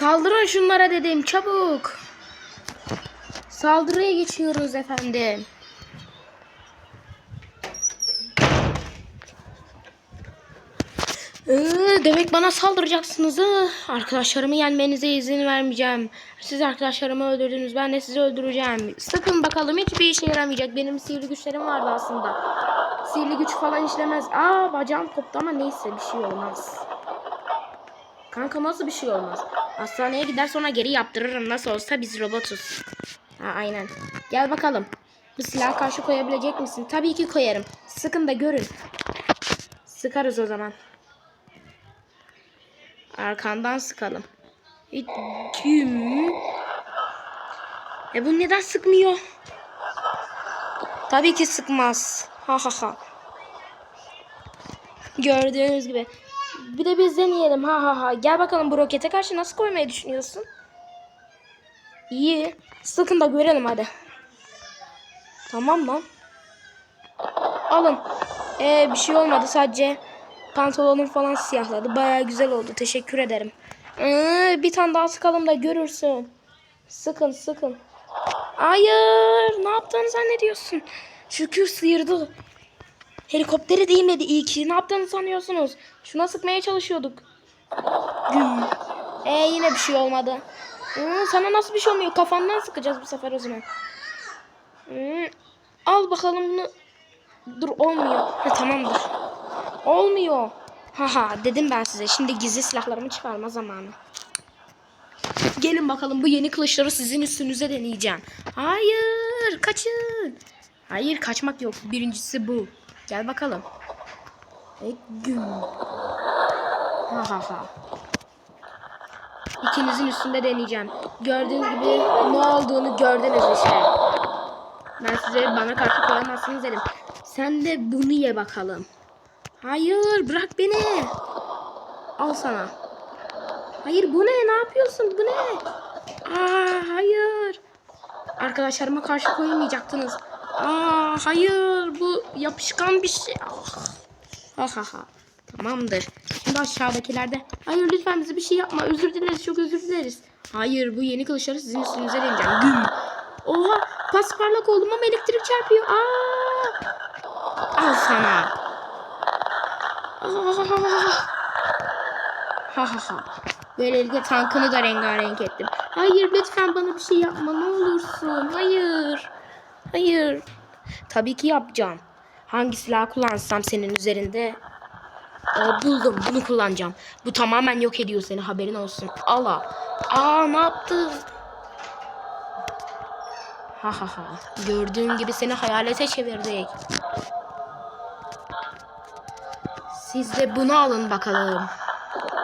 Saldırın şunlara dedim çabuk. Saldırıya geçiyoruz efendim. Ee, demek bana saldıracaksınız ha? Arkadaşlarımı yenmenize izin vermeyeceğim. Siz arkadaşlarımı öldürdünüz. Ben de sizi öldüreceğim. Sakın bakalım hiçbir işe yaramayacak. Benim sihirli güçlerim vardı aslında. Sihirli güç falan işlemez. Aa bacağım koptu ama neyse bir şey olmaz. Kanka nasıl bir şey olmaz? Hastaneye gider sonra geri yaptırırım. Nasıl olsa biz robotuz. Ha aynen. Gel bakalım. Bu silah karşı koyabilecek misin? Tabii ki koyarım. Sıkın da görün. Sıkarız o zaman. Arkandan sıkalım. Kim? E bu neden sıkmıyor? Tabii ki sıkmaz. Ha ha ha. Gördüğünüz gibi. Bir de biz deneyelim. Ha ha ha. Gel bakalım bu rokete karşı nasıl koymayı düşünüyorsun? İyi. Sıkın da görelim hadi. Tamam lan. Alın. Ee, bir şey olmadı sadece pantolonum falan siyahladı. Baya güzel oldu. Teşekkür ederim. Ee, bir tane daha sıkalım da görürsün. Sıkın sıkın. Hayır. Ne yaptığını zannediyorsun? Şükür sıyırdı. Helikoptere değmedi iyi ki. Ne yaptığını sanıyorsunuz? Şuna sıkmaya çalışıyorduk. Güm. Ee yine bir şey olmadı. Ee, sana nasıl bir şey olmuyor? Kafandan sıkacağız bu sefer o zaman. Ee, al bakalım bunu. Dur olmuyor. Ha, tamamdır. Olmuyor. Haha dedim ben size. Şimdi gizli silahlarımı çıkarma zamanı. Gelin bakalım bu yeni kılıçları sizin üstünüze deneyeceğim. Hayır kaçın. Hayır kaçmak yok. Birincisi bu. Gel bakalım. E, güm. Ha ha ha. İkinizin üstünde deneyeceğim. Gördüğünüz gibi ne olduğunu gördünüz işte. Ben size bana karşı koyamazsınız dedim. Sen de bunu ye bakalım. Hayır bırak beni. Al sana. Hayır bu ne? Ne yapıyorsun? Bu ne? Aa hayır. Arkadaşlarıma karşı koymayacaktınız. Aa hayır bu yapışkan bir şey. Ah. Ha ha ha. Tamamdır. Şimdi aşağıdakilerde. Hayır lütfen bize bir şey yapma. Özür dileriz. Çok özür dileriz. Hayır bu yeni kılıçları sizin üstünüze deneyeceğim. Güm. Oha pasparlak oldum ama elektrik çarpıyor. Aa. Al sana. Aa. Ha ha ha. Böylelikle tankını da rengarenk ettim. Hayır lütfen bana bir şey yapma ne olursun. Hayır. Hayır. Tabii ki yapacağım. Hangi silah kullansam senin üzerinde? Aa, buldum. Bunu kullanacağım. Bu tamamen yok ediyor seni. Haberin olsun. Allah. Aa ne yaptı? Ha ha ha. Gördüğün gibi seni hayalete çevirdik. Siz de bunu alın bakalım.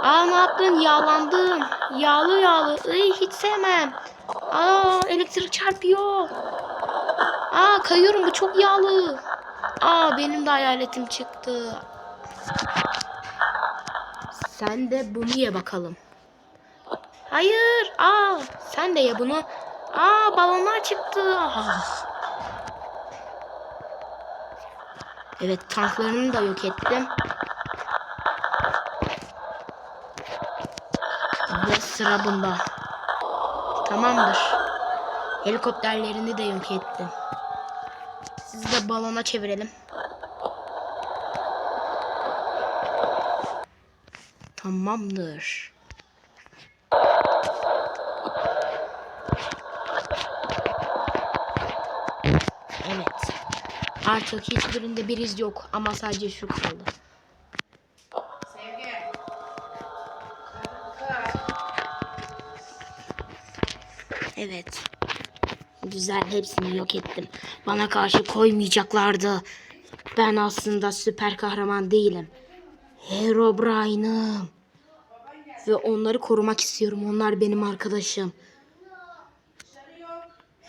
Aa ne yaptın? Yağlandın. Yağlı yağlı. Iy, hiç sevmem. Aa elektrik çarpıyor. Aa kayıyorum bu çok yağlı. Aa benim de hayaletim çıktı. Sen de bunu ye bakalım. Hayır. Aa sen de ye bunu. Aa balonlar çıktı. Ah. Evet tanklarını da yok ettim. Ve sıra bunda. Tamamdır. Helikopterlerini de yok ettim. Sizi de balona çevirelim. Tamamdır. Evet. Artık hiçbirinde bir iz yok ama sadece şu kaldı. Evet. Güzel hepsini yok ettim. Bana karşı koymayacaklardı. Ben aslında süper kahraman değilim. Herobrine'ım. Ve onları korumak istiyorum. Onlar benim arkadaşım.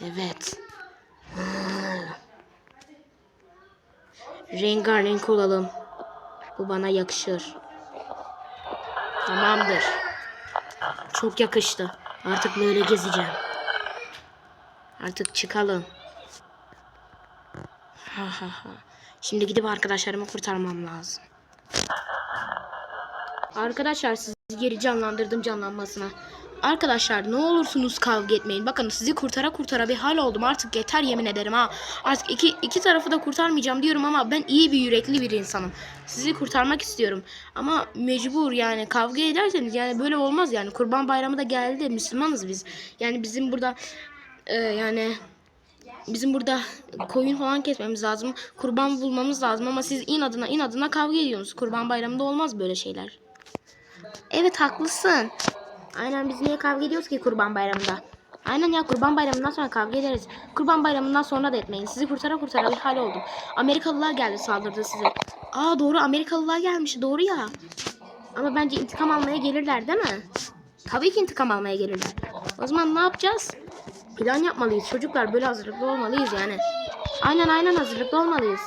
Evet. Rengarenk olalım. Bu bana yakışır. Tamamdır. Çok yakıştı. Artık böyle gezeceğim. Artık çıkalım. Ha ha ha. Şimdi gidip arkadaşlarımı kurtarmam lazım. Arkadaşlar sizi geri canlandırdım canlanmasına. Arkadaşlar ne olursunuz kavga etmeyin. Bakın sizi kurtara kurtara bir hal oldum. Artık yeter yemin ederim ha. Artık iki, iki tarafı da kurtarmayacağım diyorum ama ben iyi bir yürekli bir insanım. Sizi kurtarmak istiyorum. Ama mecbur yani kavga ederseniz yani böyle olmaz yani. Kurban bayramı da geldi. Müslümanız biz. Yani bizim burada e, yani bizim burada koyun falan kesmemiz lazım. Kurban bulmamız lazım ama siz inadına inadına kavga ediyorsunuz. Kurban bayramında olmaz böyle şeyler. Evet haklısın. Aynen biz niye kavga ediyoruz ki kurban bayramında? Aynen ya kurban bayramından sonra kavga ederiz. Kurban bayramından sonra da etmeyin. Sizi kurtara kurtara bir hal oldum. Amerikalılar geldi saldırdı size. Aa doğru Amerikalılar gelmiş doğru ya. Ama bence intikam almaya gelirler değil mi? Tabii ki intikam almaya gelirler. O zaman ne yapacağız? Plan yapmalıyız çocuklar böyle hazırlıklı olmalıyız yani. Aynen aynen hazırlıklı olmalıyız.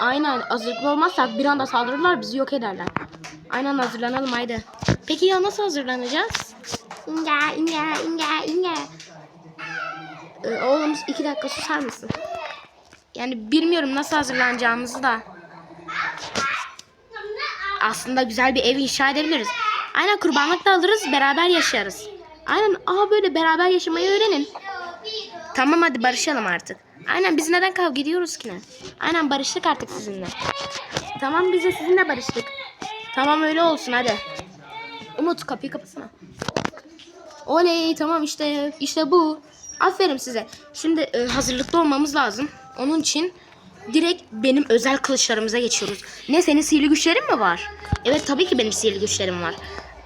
Aynen hazırlıklı olmazsak bir anda saldırırlar bizi yok ederler. Aynen hazırlanalım haydi. Peki ya nasıl hazırlanacağız? İnga inga inga inga. Ee, oğlum iki dakika susar mısın? Yani bilmiyorum nasıl hazırlanacağımızı da. Aslında güzel bir ev inşa edebiliriz. Aynen kurbanlık da alırız beraber yaşarız. Aynen aha böyle beraber yaşamayı öğrenin. Tamam hadi barışalım artık. Aynen biz neden kavga ediyoruz ki ne? Aynen barıştık artık sizinle. Tamam biz de sizinle barıştık. Tamam öyle olsun hadi. Umut kapıyı kapasana. Oley tamam işte işte bu. Aferin size. Şimdi e, hazırlıklı olmamız lazım. Onun için direkt benim özel kılıçlarımıza geçiyoruz. Ne senin sihirli güçlerin mi var? Evet tabii ki benim sihirli güçlerim var.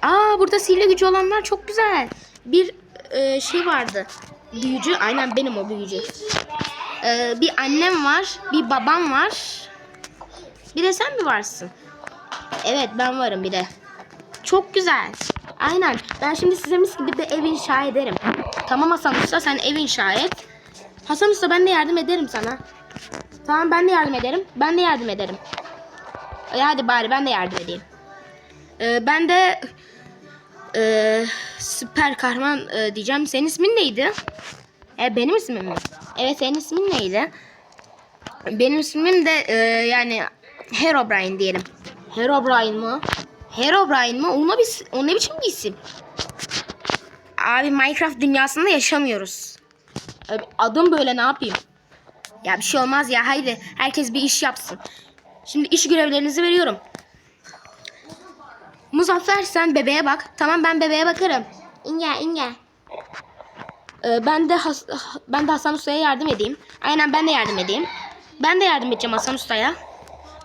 Aa burada sihirli gücü olanlar çok güzel. Bir e, şey vardı. Büyücü aynen benim o büyücü. E, bir annem var, bir babam var. Bir de sen mi varsın? Evet ben varım bir de. Çok güzel. Aynen. Ben şimdi size mis gibi bir ev inşa ederim. Tamam Hasan Usta sen ev inşa et. Hasan Usta ben de yardım ederim sana. Tamam ben de yardım ederim. Ben de yardım ederim. E, hadi bari ben de yardım edeyim. Ee, ben de e, süper kahraman e, diyeceğim. Senin ismin neydi? E, benim ismim mi? Evet senin ismin neydi? Benim ismim de e, yani Herobrine diyelim. Herobrine mı? Herobrine mı? O ne, bir, o ne biçim bir isim? Abi Minecraft dünyasında yaşamıyoruz. Abi, Adım böyle ne yapayım? Ya bir şey olmaz ya haydi herkes bir iş yapsın. Şimdi iş görevlerinizi veriyorum. Muzaffer sen bebeğe bak. Tamam ben bebeğe bakarım. İnge inge. Ee, ben de Has- ben de Hasan Usta'ya yardım edeyim. Aynen ben de yardım edeyim. Ben de yardım edeceğim Hasan Usta'ya.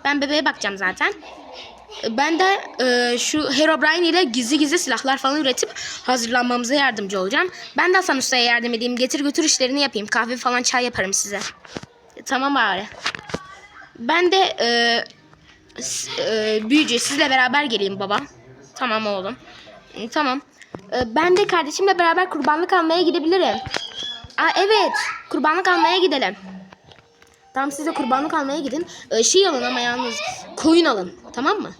Ben bebeğe bakacağım zaten. Ee, Ben de e, şu Herobrine ile gizli gizli silahlar falan üretip hazırlanmamıza yardımcı olacağım. Ben de Hasan Usta'ya yardım edeyim. Getir götür işlerini yapayım. Kahve falan çay yaparım size. E, tamam bari. Ben de e, e, büyücü sizle beraber geleyim baba. Tamam oğlum. E, Tamam. E, ben de kardeşimle beraber kurbanlık almaya gidebilirim. Aa evet. Kurbanlık almaya gidelim. Tamam siz de kurbanlık almaya gidin. E, şey alın ama yalnız koyun alın. Tamam mı?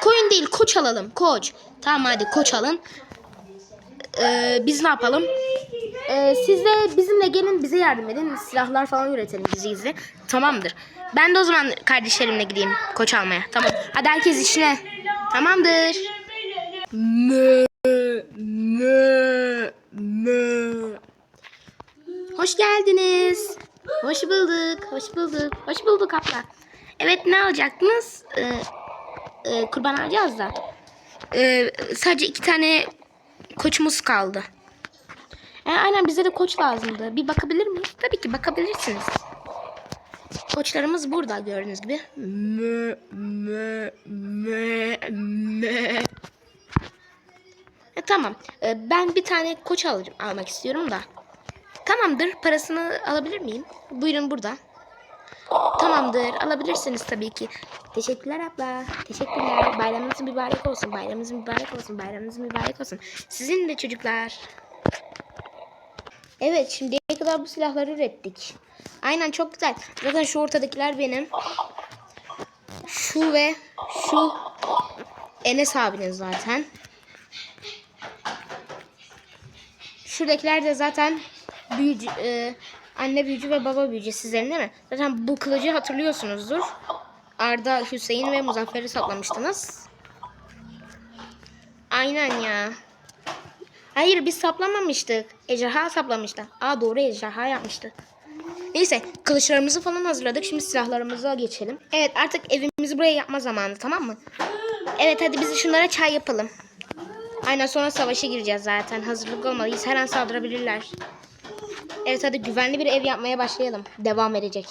Koyun değil koç alalım. Koç. Tamam hadi koç alın. E, biz ne yapalım? E, siz de bizimle gelin bize yardım edin. Silahlar falan üretelim gizli gizli. Tamamdır. Ben de o zaman kardeşlerimle gideyim koç almaya. Tamam. Hadi herkes işine. Tamamdır. Mö, mö, mö. Hoş geldiniz. Hoş bulduk. Hoş bulduk. Hoş bulduk abla. Evet ne alacaktınız? Ee, e, kurban alacağız da. Ee, sadece iki tane koçumuz kaldı. E, aynen bize de koç lazımdı. Bir bakabilir miyiz? Tabii ki bakabilirsiniz. Koçlarımız burada gördüğünüz gibi. Mö, mö, mö, mö. E, tamam. E, ben bir tane koç alacağım, almak istiyorum da. Tamamdır. Parasını alabilir miyim? Buyurun burada. Tamamdır. Alabilirsiniz tabii ki. Teşekkürler abla. Teşekkürler. Bayramınız mübarek olsun. Bayramınız mübarek olsun. Bayramınız mübarek olsun. Sizin de çocuklar. Evet şimdiye kadar bu silahları ürettik. Aynen çok güzel. Zaten şu ortadakiler benim. Şu ve şu Enes abinin zaten. Şuradakiler de zaten büyücü, e, anne büyücü ve baba büyücü sizlerin değil mi? Zaten bu kılıcı hatırlıyorsunuzdur. Arda, Hüseyin ve Muzaffer'i saklamıştınız. Aynen ya. Hayır biz saplamamıştık. Ejderha saplamıştı. Aa doğru ejderha yapmıştı. Neyse kılıçlarımızı falan hazırladık. Şimdi silahlarımıza geçelim. Evet artık evimizi buraya yapma zamanı tamam mı? Evet hadi biz şunlara çay yapalım. Aynen sonra savaşa gireceğiz zaten. Hazırlık olmalıyız. Her an saldırabilirler. Evet hadi güvenli bir ev yapmaya başlayalım. Devam edecek.